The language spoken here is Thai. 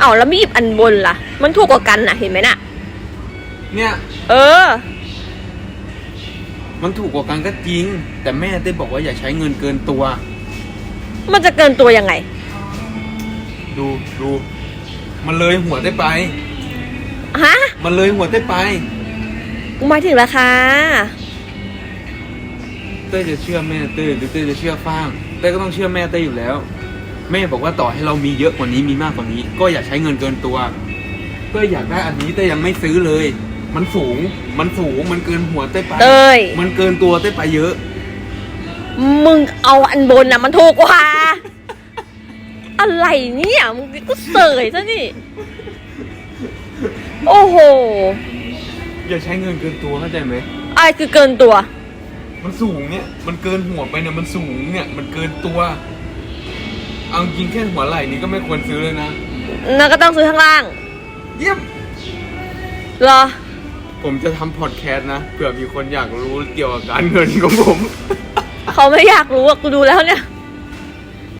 เอาแล้วมีอีกอันบนล่ะ มันถูกกว่ากันนะเห็นไหมน่ะ เนี่ยเออ มันถูกกว่ากันก็จริง แต่แม่ได้บอกว่าอย่าใช้เงินเกินตัว มันจะเกินตัวยังไง ดูดู มันเลยหัวได้ไป ฮะมันเลยหัวได้ไป กูหมายถึงราคา เต้ยจะเชื่อแม่เต้ยหรือเต้ยจะเชื่อฟ้างเต้ยก็ต้องเชื่อแม่เต้ยอยู่แล้ว แม่บอกว่าต่อให้เรามีเยอะกว่านี้มีมากกว่านี้ ก็อย่าใช้เงินเกินตัวเต้ยอยากได้อันนี้เต้ยยังไม่ซื้อเลย มันสูงมันสูงมันเกินหัวเต้ยไปเต้ย มันเกินตัวเต้ยไปเยอะ มึงเอาอันบนน่ะมันถูกกว่า อะไรเนี่ยมึงก็เสยซะนี่ โอ้โหอย่าใช้เงินเกินตัวเข้าใจไหมอะไรคือเกินตัว มันสูงเนี่ยมันเกินหัวไปเนี่ยมันสูงเนี่ยมันเกินตัว เอาจริงแค่หัวไหล่นี่ก็ไม่ควรซื้อเลยนะ นั่นก็ต้องซื้อข้างล่างเยี่ยม เหรอ ผมจะทำพอดแคสต์นะเผื่อมีคนอยากรู้เกี่ยวกับการเงินของผม เขาไม่อยากรู้อะกูดูแล้วเนี่ย